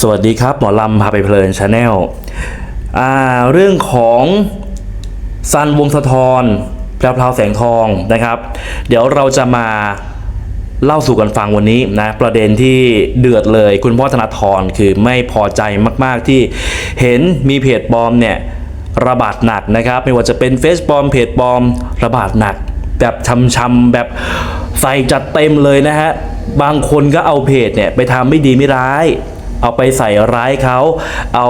สวัสดีครับ หมอลำพาไปเพลินชาแนลเรื่องของซันวงสะทอนแพรวพราวแสงทองนะครับ เดี๋ยวเราจะมาเล่าสู่กันฟังวันนี้นะประเด็นที่เดือดเลยคุณพ่อธนาธรคือไม่พอใจมาก ๆ ที่เห็นมีเพจปลอมเนี่ยระบาดหนักนะครับ ไม่ว่าจะเป็นเฟซปลอมเพจปลอมระบาดหนัก แบบช้ำๆแบบใส่จัดเต็มเลยนะฮะบางคนก็เอาเพจเนี่ยไปทำไม่ดีไม่ร้าย เอาไปใส่ร้ายเขาเอา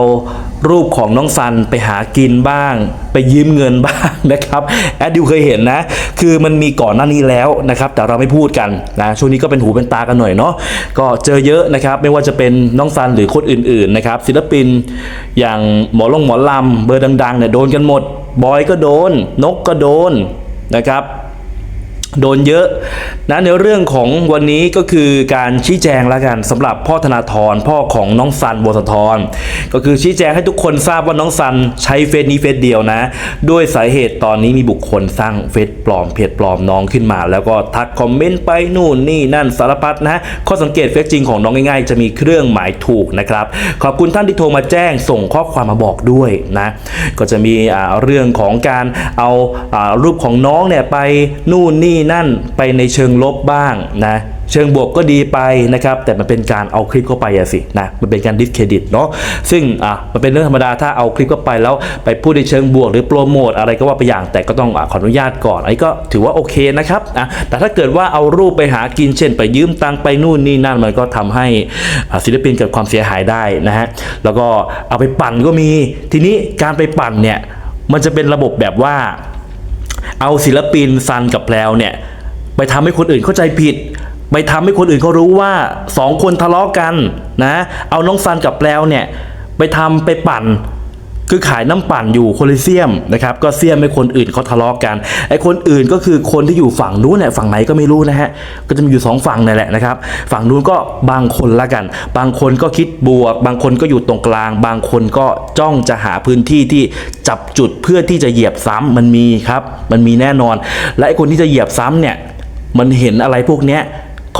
รูปของน้องซันไปหากินบ้าง ไปยืมเงินบ้างนะครับแอดดิวเคยเห็นนะ คือมันมีก่อนหน้านี้แล้วนะครับ แต่เราไม่พูดกันนะช่วงนี้ก็เป็นหูเป็นตากันหน่อยเนาะก็เจอเยอะนะครับ ไม่ว่าจะเป็นน้องซันหรือคนอื่นๆนะครับ ศิลปินอย่างหมอลงหมอลำเบอร์ดังๆเนี่ยโดนกันหมดบอยก็โดน นกก็โดนนะครับ โดนเยอะนะในเรื่องของวันนี้ก็คือการชี้แจงแล้วกันสำหรับพ่อธนาธรพ่อของน้องซันบัวสะทรก็คือชี้แจงให้ทุกคนทราบว่าน้องซันใช้เฟซนี้เฟซเดียวนะ ด้วยสาเหตุตอนนี้มีบุคคลสร้างเฟซปลอมเพจปลอมน้องขึ้นมา แล้วก็ทักคอมเมนต์ไปนู่นนี่นั่นสารพัดนะข้อสังเกตเฟซจริงของน้องง่ายๆ จะมีเครื่องหมายถูกนะครับขอบคุณท่านที่โทรมาแจ้งส่งข้อความมาบอกด้วยนะก็จะมีอ่าเรื่องของการเอาอารูปของน้องเนี่ยไปนู่นนี่นั่นไปในเชิงลบบ้างนะเชิงบวกก็ดีไปนะครับ แต่มันเป็นการเอาคลิปเข้าไปอะสินะมันเป็นการดิสเครดิตเนาะซึ่งอะมันเป็นเรื่องธรรมดาถ้าเอาคลิปเข้าไปแล้วไปพูดในเชิงบวกหรือโปรโมทอะไรก็ว่าไปอย่างแต่ก็ต้องอขออนุญาตก่อนไอ้ก็ถือว่าโอเคนะครับอะแต่ถ้าเกิดว่าเอารูปไปหากินเช่น ไปยืมตังไปนู่นนี่นั่นมันก็ทำให้ศิลปินเกิดความเสียหายได้นะฮะแล้วก็เอาไปปั่นก็มี ทีนี้การไปปั่นเนี่ยมันจะเป็นระบบแบบว่า เอาศิลปินซันกับแพลวเนี่ย ไปทำให้คนอื่นเข้าใจผิด ไปทำให้คนอื่นเขารู้ว่าสองคนทะเลาะกันนะ เอาน้องซันกับแพลวเนี่ย ไปทำไปปั่น คือขายน้ำปั่นอยู่โคลิเซียมนะครับก็เสียมให้คนอื่นเขาทะเลาะกันไอ้คนอื่นก็คือคนที่อยู่ฝั่งนู้นเนี่ยฝั่งไหนก็ไม่รู้นะฮะก็จะมีอยู่สองฝั่งนั่นแหละนะครับฝั่งนู้นก็บางคนละกัน บางคนก็คิดบวก บางคนก็อยู่ตรงกลาง บางคนก็จ้องจะหาพื้นที่ที่จับจุดเพื่อที่จะเหยียบซ้ำมันมีครับ มันมีแน่นอน และไอ้คนที่จะเหยียบซ้ำเนี่ยมันเห็นอะไรพวกเนี้ย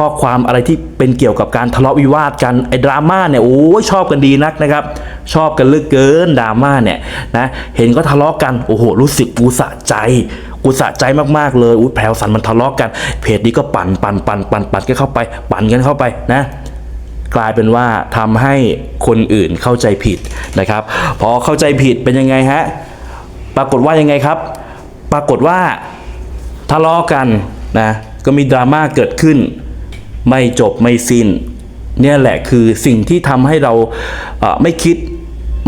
ข้อความอะไรที่เป็นเกี่ยวกับการทะเลาะวิวาทกันไอ้ดราม่าเนี่ยโอ้ยชอบกันดีนักนะครับ ชอบกันเลือเกินดราม่าเนี่ยนะเห็นก็ทะเลาะกันโอ้โหรู้สึกกูสะใจกูสะใจมากๆเลยอุ้ยแพรวสันมันทะเลาะกัน เพจนี้ก็ปั่นปั่นปั่นปั่นปั่นกันเข้าไป ปั่นกันเข้าไปนะกลายเป็นว่าทำให้คนอื่นเข้าใจผิดนะครับพอเข้าใจผิดเป็นยังไงฮะปรากฏว่ายังไงครับ ปรากฏว่าทะเลาะกันนะก็มีดราม่าเกิดขึ้น ไม่จบไม่สิ้น เนี่ยแหละคือสิ่งที่ทำให้เราไม่คิด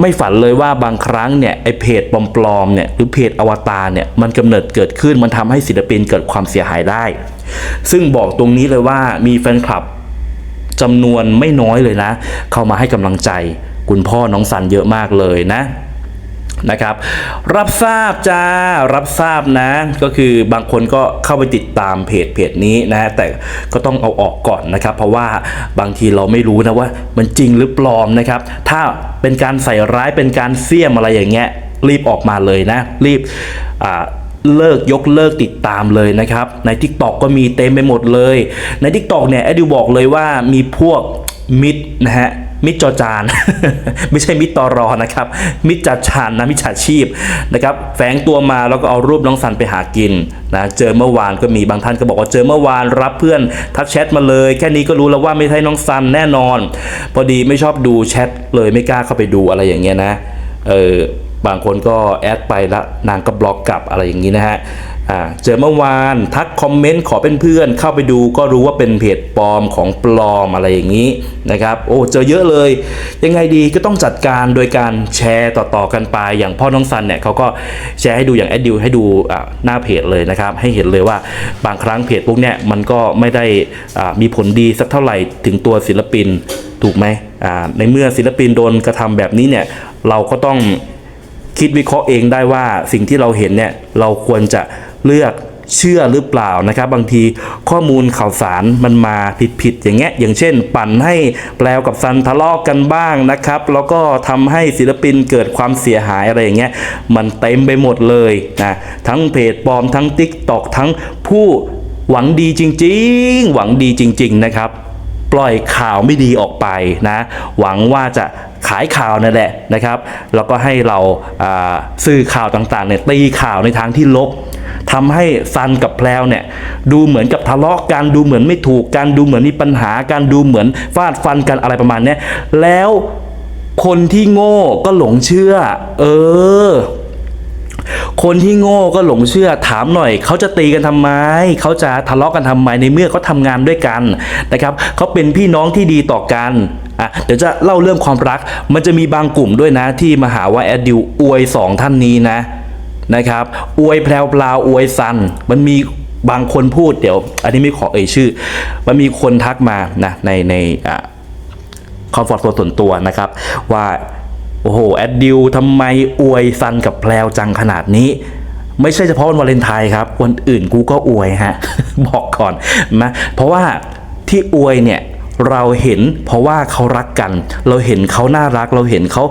ไม่ฝันเลยว่าบางครั้งเนี่ยไอเพจปลอมๆเนี่ยหรือเพจอวตารเนี่ยมันกำเนิดเกิดขึ้นมันทำให้ศิลปินเกิดความเสียหายได้ ซึ่งบอกตรงนี้เลยว่ามีแฟนคลับจำนวนไม่น้อยเลยนะ เข้ามาให้กำลังใจ คุณพ่อน้องสันเยอะมากเลยนะ นะครับ รับทราบจ้ารับทราบนะ ก็คือบางคนก็เข้าไปติดตามเพจเพจนี้นะแต่ก็ต้องเอาออกก่อนนะครับ เพราะว่าบางทีเราไม่รู้นะว่ามันจริงหรือปลอมนะครับ ถ้าเป็นการใส่ร้ายเป็นการเสี่ยมอะไรอย่างเงี้ยรีบออกมาเลยนะ รีบเลิกยกเลิกติดตามเลยนะครับ ใน Tik t o อกก็มีเต็มไปหมดเลย ใน Tik t o อกเนี่ยแอดิวบอกเลยว่ามีพวกมิดนะฮะ มิจจจาน ไม่ใช่มิตอรอนะครับ มิจจชานนะมิจฉาชีพนะครับแฝงตัวมาแล้วก็เอารูปน้องสันไปหากินนะเจอเมื่อวานก็มีบางท่านก็บอกว่าเจอเมื่อวานรับเพื่อนทักแชทมาเลย แค่นี้ก็รู้แล้วว่าไม่ใช่น้องซันแน่นอน พอดีไม่ชอบดูแชทเลยไม่กล้าเข้าไปดูอะไรอย่างเงี้ยนะเออ บางคนก็แอดไปล้วนางก็บล็อกกลับอะไรอย่างนี้นะฮะเจอเมื่อวานทักคอมเมนต์ขอเป็นเพื่อนเข้าไปดูก็รู้ว่าเป็นเพจปลอมของปลอมอะไรอย่างนี้นะครับโอ้เจอเยอะเลย ยังไงดีก็ต้องจัดการโดยการแชร์ต่อๆกันไปอย่างพ่อน้องซันเนี่ยเขาก็แชร์ให้ดูอย่างแอดดิวให้ดูหน้าเพจเลยนะครับให้เห็นเลยว่าบางครั้งเพจพวกเนี้ยมันก็ไม่ได้มีผลดีสักเท่าไหร่ถึงตัวศิลปินถูกไหมในเมื่อศิลปินโดนกระทำแบบนี้เนี่ยเราก็ต้อง คิดวิเคราะห์เองได้ว่าสิ่งที่เราเห็นเนี่ยเราควรจะเลือกเชื่อหรือเปล่านะครับ บางทีข้อมูลข่าวสารมันมาผิดๆอย่างเงี้ยอย่างเช่น ปั่นให้แปลวกับซันทะเลาะกันบ้างนะครับ แล้วก็ทำให้ศิลปินเกิดความเสียหายอะไรอย่างเงี้ยมันเต็มไปหมดเลยนะทั้งเพจปลอมทั้ง Tik t o อกทั้งผู้หวังดีจริง ๆ หวังดีจริง ๆ นะครับ ปล่อยข่าวไม่ดีออกไปนะ หวังว่าจะ ขายข่าวนั่นแหละนะครับ แล้วก็ให้เราสื่อข่าวต่างๆเนี่ยตีข่าวในทางที่ลบทำให้ซันกับแพลวเนี่ยดูเหมือนกับทะเลาะกันดูเหมือนไม่ถูกกันดูเหมือนมีปัญหากันดูเหมือนฟาดฟันกันอะไรประมาณนี้แล้วคนที่โง่ก็หลงเชื่อ เออ คนที่โง่ก็หลงเชื่อถามหน่อย เขาจะตีกันทำไม เขาจะทะเลาะกันทำไมในเมื่อเขาทำงานด้วยกันนะครับ เขาเป็นพี่น้องที่ดีต่อกัน อะเดี๋ยวจะเล่าเรื่องความรัก มันจะมีบางกลุ่มด้วยนะที่มาหาว่าแอดดิวอวยสองท่านนี้นะนะครับอวยแพรวพลาอวยซัน มันมีบางคนพูดเดี๋ยว อันนี้ไม่ขอเอ่ยชื่อ มันมีคนทักมานะในในอ่าคอมฟอร์ตโซนส่วนตัวนะครับ ว่าโอ้โหแอดดิวทำไมอวยซันกับแพลวจังขนาดนี้ไม่ใช่เฉพาะวันวาเลนไทน์ครับ วันอื่นกูก็อวยฮะ บอกก่อนนะเพราะว่าที่อวยเนี่ย เราเห็นเพราะว่าเขารักกัน เราเห็นเขาน่ารักเราเห็นเขา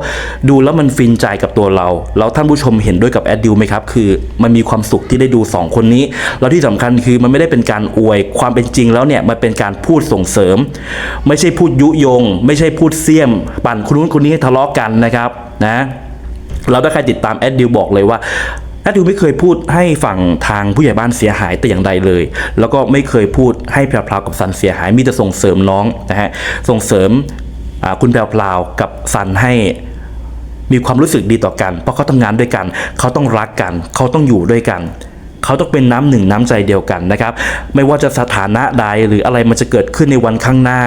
ดูแล้วมันฟินใจกับตัวเรา แล้วท่านผู้ชมเห็นด้วยกับแอดดิวไหมครับ คือมันมีความสุขที่ได้ดู 2 คนนี้ แล้วที่สำคัญคือมันไม่ได้เป็นการอวย ความเป็นจริงแล้วเนี่ยมันเป็นการพูดส่งเสริม ไม่ใช่พูดยุยง ไม่ใช่พูดเสียม ปั่นคนนู้นคนนี้ให้ทะเลาะกันนะครับนะเราถ้าใครติดตามแอดดิวบอกเลยว่า แอดดิวไม่เคยพูดให้ฝั่งทางผู้ใหญ่บ้านเสียหายแต่อย่างใดเลย แล้วก็ไม่เคยพูดให้แพรวพราวกับซันเสียหาย มีแต่ส่งเสริมน้องนะฮะ ส่งเสริมคุณแพรวพราวกับซันให้มีความรู้สึกดีต่อกัน เพราะเขาทำงานด้วยกัน เขาต้องรักกัน เขาต้องอยู่ด้วยกัน เขาต้องเป็นน้ำหนึ่งน้ำใจเดียวกันนะครับ ไม่ว่าจะสถานะใดหรืออะไรมันจะเกิดขึ้นในวันข้างหน้า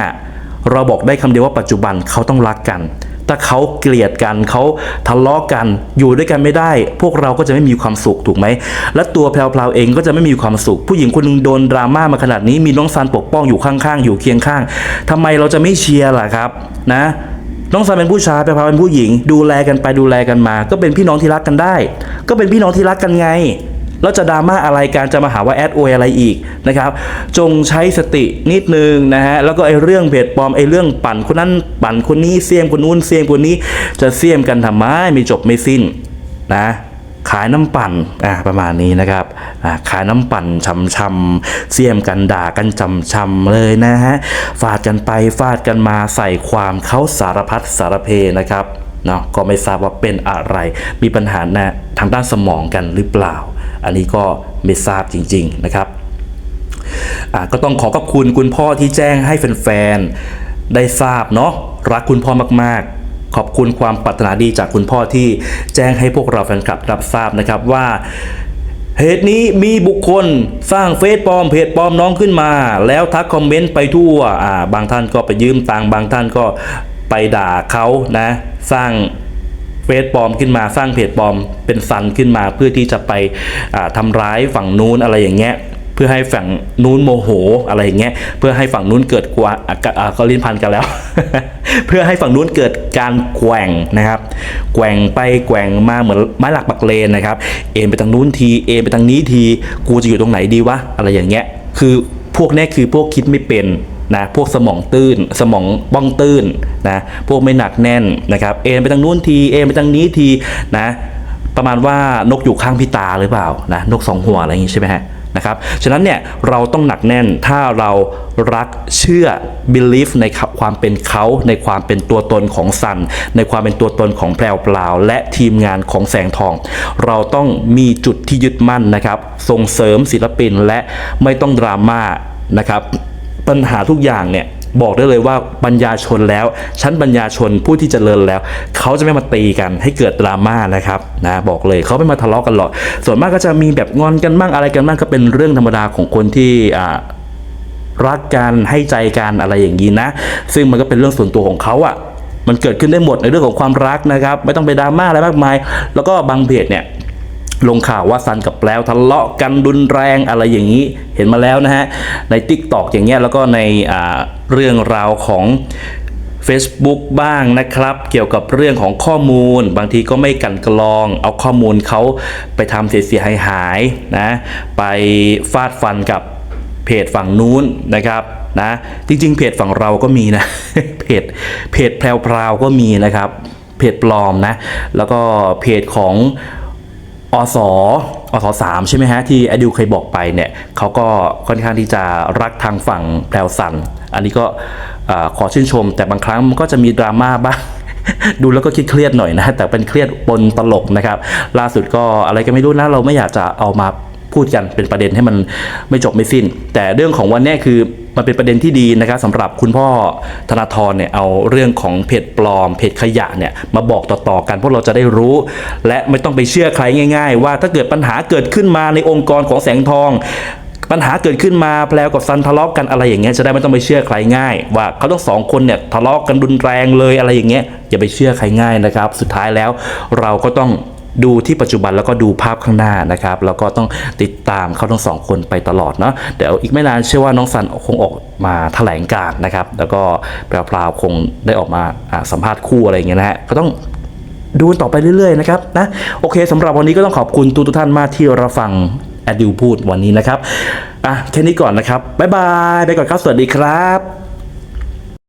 เราบอกได้คำเดียวว่าปัจจุบันเขาต้องรักกัน ถ้าเขาเกลียดกันเขาทะเลาะกันอยู่ด้วยกันไม่ได้ พวกเราก็จะไม่มีความสุขถูกไหม และตัวแพรวๆเองก็จะไม่มีความสุข ผู้หญิงคนหนึงโดนดราม่ามาขนาดนี้มีน้องซันปกป้องอยู่ข้างๆอยู่เคียงข้างทำไมเราจะไม่เชียร์ล่ะครับนะน้องซันเป็นผู้ชายแพรวเป็นผู้หญิง ดูแลกันไปดูแลกันมา ก็เป็นพี่น้องที่รักกันได้ ก็เป็นพี่น้องที่รักกันไง แล้วจะดราม่าอะไรการจะมาหาว่าแอดโวยอะไรอีกนะครับ จงใช้สตินิดนึงนะฮะแล้วก็ไอ้เรื่องเพจปลอมไอ้เรื่องปั่นคนนั้นปั่นคนนี้เสียมคนนู้นเสียมคนนี้จะเสียมกันทำไมไม่จบไม่สิ้นนะขายน้ำปั่นอ่าประมาณนี้นะครับอ่าขายน้ำปั่นชำๆเสียมกันด่ากันจำชำเลยนะฮะฟาดกันไปฟาดกันมาใส่ความเขาสารพัดสารเพนะครับเนาะก็ไม่ทราบว่าเป็นอะไร มีปัญหานะทางด้านสมองกันหรือเปล่า อันนี้ก็ไม่ทราบจริง ๆนะครับก็ต้องขอขอบคุณคุณพ่อที่แจ้งให้แฟนๆได้ทราบเนาะรักคุณพ่อมากๆ ขอบคุณความปรารถนาดีจากคุณพ่อที่แจ้งให้พวกเราแฟนคลับรับทราบนะครับว่าเหตุนี้มีบุคคลสร้างเฟซปลอมเพจปลอมน้องขึ้นมา แล้วทักคอมเมนต์ไปทั่วอ่าบางท่านก็ไปยืมตังบางท่านก็ไปด่าเขานะ สร้าง เฟซปลอมขึ้นมาสร้างเพจปลอมเป็นซันขึ้นมาเพื่อที่จะไปอ่าทำร้ายฝั่งนู้นอะไรอย่างเงี้ยเพื่อให้ฝั่งนู้นโมโหอะไรอย่างเงี้ยเพื่อให้ฝั่งนู้นเกิดกวาอะก็อ่าก็ลิ้นพันกันแล้ว เพื่อให้ฝั่งนู้นเกิดการแกว่งนะครับ แกว่งไปแกว่งมาเหมือนไม้หลักปักเลนนะครับ เอ็นไปทางนู้นทีเอ็นไปทางนี้ที กูจะอยู่ตรงไหนดีวะอะไรอย่างเงี้ย คือพวกนี้คือพวกคิดไม่เป็น นะพวกสมองตื้น สมองบ้องตื้นนะพวกไม่หนักแน่นนะครับเอ็นไปทางนู้นทีเอ็นไปทางนี้ทีนะประมาณว่านกอยู่ข้างพี่ตาหรือเปล่านะนกสองหัวอะไรอย่างงี้ใช่ไหมฮะนะครับฉะนั้นเนี่ยเราต้องหนักแน่นถ้าเรารักเชื่อ believe ในความเป็นเขาในความเป็นตัวตนของซัน ในความเป็นตัวตนของแพรวพลาและทีมงานของแสงทอง เราต้องมีจุดที่ยึดมั่นนะครับ ส่งเสริมศิลปินและไม่ต้องดราม่านะครับ ปัญหาทุกอย่างเนี่ยบอกได้เลยว่าปัญญาชนแล้ว ชั้นปัญญาชนผู้ที่เจริญแล้ว เขาจะไม่มาตีกันให้เกิดดราม่านะครับนะบอกเลยเขาไม่มาทะเลาะกันหรอก ส่วนมากก็จะมีแบบงอนกันบ้างอะไรกันบ้างก็เป็นเรื่องธรรมดาของคนที่อ่ารักกันให้ใจกันอะไรอย่างนี้นะ ซึ่งมันก็เป็นเรื่องส่วนตัวของเขาอะ่ะมันเกิดขึ้นได้หมดในเรื่องของความรักนะครับ ไม่ต้องไปดราม่าอะไรมากมาย แล้วก็บางเพจเนี่ย ลงข่าวว่าซันกับแปลวทะเลาะกันรุนแรงอะไรอย่างนี้เห็นมาแล้วนะฮะ ใน t ิ k t o k อย่างเงี้ยแล้วก็ในเรื่องราวของ Facebook บ้างนะครับ เกี่ยวกับเรื่องของข้อมูล บางทีก็ไม่กันกรอง เอาข้อมูลเขาไปทำเสียหายหายนะไปฟาดฟันกับเพจฝั่งนู้นนะครับนะจริงๆ เพจฝั่งเราก็มีนะเพจเพจแพรวๆก็มีนะครับเพจปลอมนะแล้วก็เพจของ อสอสสามใช่ไหมฮะที่อดิวเคยบอกไปเนี่ยเขาก็ค่อนข้างที่จะรักทางฝั่งแพรวสัน อันนี้ก็ขอชื่นชม แต่บางครั้งมันก็จะมีดราม่าบ้างดูแล้วก็คิดเครียดหน่อยนะ แต่เป็นเครียดปนตลกนะครับ ล่าสุดก็อะไรก็ไม่รู้นะเราไม่อยากจะเอามาพูดกันเป็นประเด็นให้มันไม่จบไม่สิ้น แต่เรื่องของวันนี้คือ มันเป็นประเด็นที่ดีนะครับสำหรับคุณพ่อธนาธรเนี่ยเอาเรื่องของเพจปลอมเพจขยะเนี่ยมาบอกต่อๆกันพวกเราจะได้รู้ และไม่ต้องไปเชื่อใครง่าย ๆ ว่าถ้าเกิดปัญหาเกิดขึ้นมาในองค์กรของแสงทองปัญหาเกิดขึ้นมาแพลวกับซันทะเลาะกันอะไรอย่างเงี้ยจะได้ไม่ต้องไปเชื่อใครง่าย ว่าเขาต้องสองคนเนี่ยทะเลาะกันรุนแรงเลยอะไรอย่างเงี้ยอย่าไปเชื่อใครง่ายนะครับ สุดท้ายแล้วเราก็ต้อง ดูที่ปัจจุบันแล้วก็ดูภาพข้างหน้านะครับแล้วก็ต้องติดตามเขาทั้งสองคนไปตลอดเนาะเดี๋ยวอีกไม่นานเชื่อว่าน้องซันคงออกมาแถลงการนะครับแล้วก็แพรวๆคงได้ออกมาสัมภาษณ์คู่อะไรอย่างเงี้ยนะฮะก็ต้องดูต่อไปเรื่อยๆนะครับนะโอเคสำหรับวันนี้ก็ต้องขอบคุณทุกท่านมากที่รับฟังแอดดิวพูดวันนี้นะครับอะแค่นี้ก่อนนะครับบ๊ายบายไปก่อนครับสวัสดีครับ